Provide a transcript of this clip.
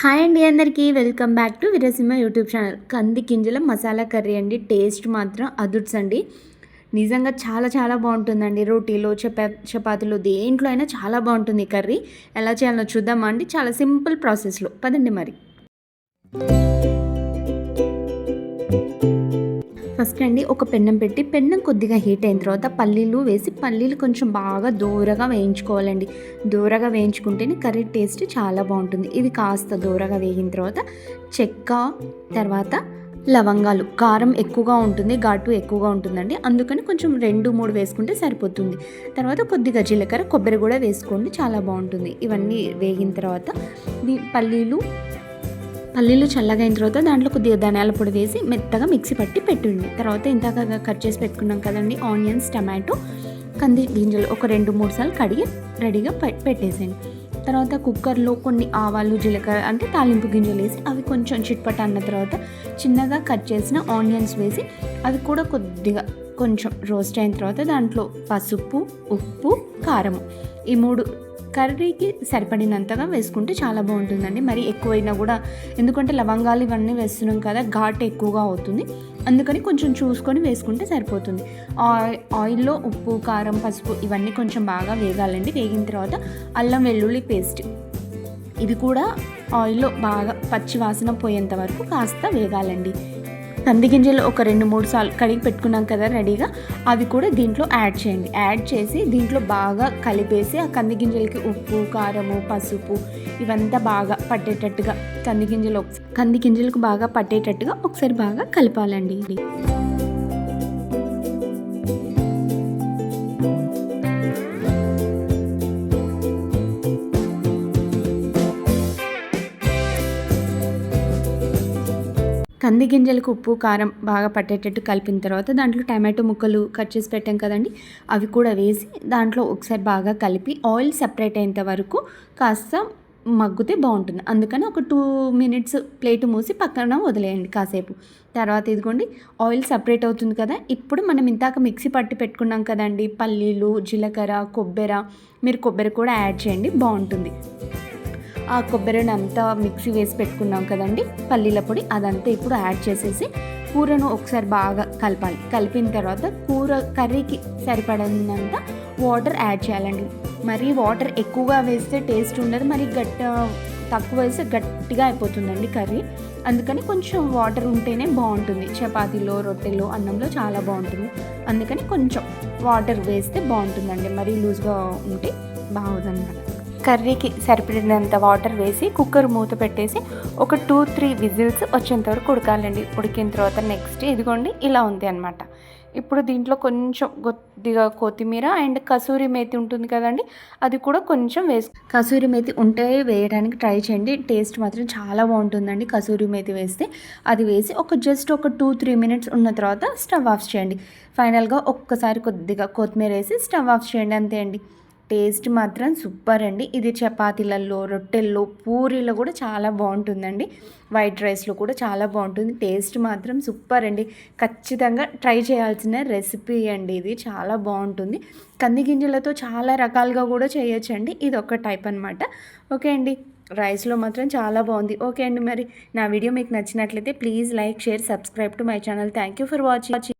Hi అండి అందరికీ. Welcome back to Virasimha YouTube channel. కంది గింజల మసాలా కర్రీ అండి. టేస్ట్ మాత్రం అదుర్స్ అండి. నిజంగా చాలా చాలా బాగుంటుందండి. రోటీలో చపా చపాతీలో దేంట్లో అయినా చాలా బాగుంటుంది ఈ కర్రీ. ఎలా చేయాలో చూద్దామా అండి. చాలా సింపుల్ ప్రాసెస్లో. పదండి మరి. ఫస్ట్ అండి ఒక పెన్నం పెట్టి పెన్నం కొద్దిగా హీట్ అయిన తర్వాత పల్లీలు వేసి పల్లీలు కొంచెం బాగా దూరగా వేయించుకోవాలండి. దూరగా వేయించుకుంటేనే కర్రీ టేస్ట్ చాలా బాగుంటుంది. ఇది కాస్త దూరగా వేగిన తర్వాత చెక్క తర్వాత లవంగాలు. కారం ఎక్కువగా ఉంటుంది ఘాటు ఎక్కువగా ఉంటుందండి. అందుకని కొంచెం రెండు మూడు వేసుకుంటే సరిపోతుంది. తర్వాత కొద్దిగా జీలకర్ర కొబ్బరి కూడా వేసుకోండి చాలా బాగుంటుంది. ఇవన్నీ వేగిన తర్వాత పల్లీలు పల్లీలు చల్లగా అయిన తర్వాత దాంట్లో కొద్దిగా ధనియాల పొడి వేసి మెత్తగా మిక్సీ పట్టి పెట్టండి తర్వాత ఇంతగా కట్ చేసి పెట్టుకున్నాం కదండి ఆనియన్స్ టమాటో కంది గింజలు ఒక రెండు మూడు సార్లు కడిగి రెడీగా పెట్టేసేయండి. తర్వాత కుక్కర్లో కొన్ని ఆవాలు జీలకర్ర అంటే తాలింపు గింజలు వేసి అవి కొంచెం చిట్పట అన్న తర్వాత చిన్నగా కట్ చేసిన ఆనియన్స్ వేసి అవి కూడా కొద్దిగా కొంచెం రోస్ట్ అయిన తర్వాత దాంట్లో పసుపు ఉప్పు కారం ఈ మూడు కర్రీకి సరిపడినంతగా వేసుకుంటే చాలా బాగుంటుందండి. మరి ఎక్కువైనా కూడా ఎందుకంటే లవంగాలు ఇవన్నీ వేస్తున్నాం కదా ఘాట్ ఎక్కువగా అవుతుంది. అందుకని కొంచెం చూసుకొని వేసుకుంటే సరిపోతుంది. ఆయిల్లో ఉప్పు కారం పసుపు ఇవన్నీ కొంచెం బాగా వేగాలండి. వేగిన తర్వాత అల్లం వెల్లుల్లి పేస్ట్. ఇది కూడా ఆయిల్లో బాగా పచ్చి వాసన పోయేంత వరకు కాస్త వేగాలండి. కంది గింజలు ఒక రెండు మూడు సార్లు కడిగి పెట్టుకున్నాం కదా రెడీగా అవి కూడా దీంట్లో యాడ్ చేయండి. యాడ్ చేసి దీంట్లో బాగా కలిపేసి ఆ కంది గింజలకి ఉప్పు కారము పసుపు ఇవంతా బాగా పట్టేటట్టుగా కంది గింజలు కంది గింజలకు బాగా పట్టేటట్టుగా ఒకసారి బాగా కలపాలండి కంది గింజలకు ఉప్పు కారం బాగా పట్టేటట్టు కలిపిన తర్వాత దాంట్లో టమాటో ముక్కలు కట్ చేసి పెట్టాం కదండి. అవి కూడా వేసి దాంట్లో ఒకసారి బాగా కలిపి ఆయిల్ సపరేట్ అయ్యేంత వరకు కాస్త మగ్గితే బాగుంటుంది. అందుకని ఒక టూ మినిట్స్ ప్లేట్ మూసి పక్కన వదిలేయండి కాసేపు. తర్వాత ఇదిగోండి ఆయిల్ సపరేట్ అవుతుంది కదా. ఇప్పుడు మనం ఇంతాక మిక్సీ పట్టి పెట్టుకున్నాం కదండి పల్లీలు జీలకర్ర కొబ్బరి మీరు కొబ్బరి కూడా యాడ్ చేయండి బాగుంటుంది. ఆ కొబ్బరిని అంతా మిక్సీ వేసి పెట్టుకున్నాం కదండి. పల్లీల పొడి అదంతా ఇప్పుడు యాడ్ చేసేసి కూరను ఒకసారి బాగా కలపాలి. కలిపిన తర్వాత కూర కర్రీకి సరిపడినంత వాటర్ యాడ్ చేయాలండి. మరి వాటర్ ఎక్కువగా వేస్తే టేస్ట్ ఉండదు. మరి గట్ట తక్కువ వేస్తే గట్టిగా అయిపోతుందండి కర్రీ. అందుకని కొంచెం వాటర్ ఉంటేనే బాగుంటుంది. చపాతీలో రొట్టెలో అన్నంలో చాలా బాగుంటుంది. అందుకని కొంచెం వాటర్ వేస్తే బాగుంటుందండి. మరీ లూజ్గా ఉంటే బాగుందన్నమాట. కర్రీకి సరిపడినంత వాటర్ వేసి కుక్కర్ మూత పెట్టేసి ఒక టూ త్రీ విజిల్స్ వచ్చేంత వరకు ఉడకాలండి. ఉడికిన తర్వాత నెక్స్ట్ ఇదిగోండి ఇలా ఉంది అనమాట ఇప్పుడు దీంట్లో కొంచెం కొద్దిగా కొత్తిమీర అండ్ కసూరి మేతి ఉంటుంది కదండి అది కూడా కొంచెం వేసు కసూరి మేతి ఉంటే వేయడానికి ట్రై చేయండి. టేస్ట్ మాత్రం చాలా బాగుంటుందండి కసూరి మేతి వేస్తే. అది వేసి ఒక జస్ట్ ఒక టూ త్రీ మినిట్స్ ఉన్న తర్వాత స్టవ్ ఆఫ్ చేయండి. ఫైనల్గా ఒక్కసారి కొద్దిగా కొత్తిమీర వేసి స్టవ్ ఆఫ్ చేయండి అంతే అండి. టేస్ట్ మాత్రం సూపర్ అండి. ఇది చపాతీలలో రొట్టెల్లో పూరీలో కూడా చాలా బాగుంటుందండి. వైట్ రైస్లో కూడా చాలా బాగుంటుంది. టేస్ట్ మాత్రం సూపర్ అండి. ఖచ్చితంగా ట్రై చేయాల్సిన రెసిపీ అండి ఇది. చాలా బాగుంటుంది. కంది గింజలతో చాలా రకాలుగా కూడా చేయొచ్చండి. ఇది ఒక టైప్ అనమాట ఓకే అండి. రైస్లో మాత్రం చాలా బాగుంది. ఓకే అండి మరి. నా వీడియో మీకు నచ్చినట్లయితే please like share subscribe to my channel. Thank you for watching.